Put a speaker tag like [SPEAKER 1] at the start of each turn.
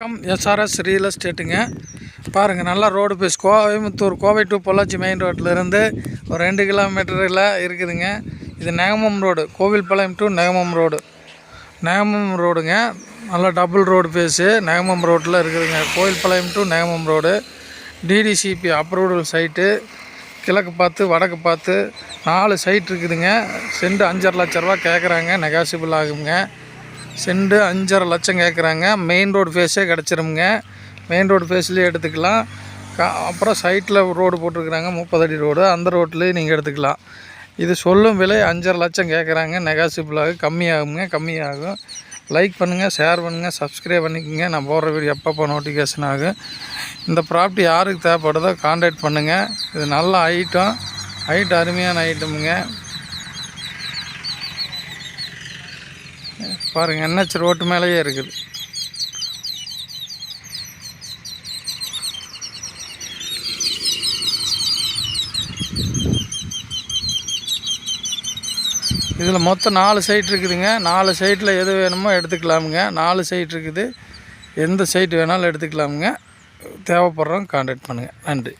[SPEAKER 1] வணக்கம். SRS real எஸ்டேட்டுங்க பாருங்கள் நல்லா road face Coimbatore Kovai to Pollachi main ரோட்லேருந்து ஒரு ரெண்டு கிலோமீட்டரில் இருக்குதுங்க. இது Negamam road Kovilpalayam to Negamam road Negamam ரோடுங்க நல்லா டபுள் ரோடு பேஸு நெகமம் ரோட்டில் இருக்குதுங்க. Kovilpalayam to Negamam road DTCP approval site கிழக்கு பார்த்து வடக்கு பார்த்து நாலு சைட் இருக்குதுங்க. செண்டு அஞ்சரை லட்ச ரூபா கேட்குறாங்க நெகாசிபிள் ஆகுங்க. செண்டு அஞ்சரை லட்சம் கேட்குறாங்க. மெயின் ரோடு ஃபேஸே கிடச்சிருமுங்க. மெயின் ரோடு ஃபேஸ்லேயே எடுத்துக்கலாம். கா அப்புறம் சைட்டில் ரோடு போட்டிருக்குறாங்க. முப்பது அடி ரோடு அந்த ரோட்லேயே நீங்கள் எடுத்துக்கலாம். இது சொல்லும் விலை அஞ்சரை லட்சம் கேட்குறாங்க. நெகாசிபிளாக கம்மியாகுங்க கம்மியாகும். லைக் பண்ணுங்கள் ஷேர் பண்ணுங்கள் சப்ஸ்கிரைப் பண்ணிக்கோங்க. நான் போடுற வீடியோ எப்பப்போ நோட்டிஃபிகேஷன் ஆகும். இந்த ப்ராப்பர்ட்டி யாருக்கு தேவைப்படுதோ காண்டாக்ட் பண்ணுங்கள் இது நல்ல ஐட்டம் ஹைட் அருமையான ஐட்டமுங்க பாருங்கள் என்ஹெச் ரோட்டு மேலேயே இருக்குது. இதில் மொத்தம் நாலு சைட் இருக்குதுங்க. நாலு சைட்டில் எது வேணுமோ எடுத்துக்கலாமுங்க. நாலு சைட் இருக்குது. எந்த சைட் வேணாலும் எடுத்துக்கலாமுங்க. தேவைப்படுறோம் கான்டாக்ட் பண்ணுங்கள் நன்றி.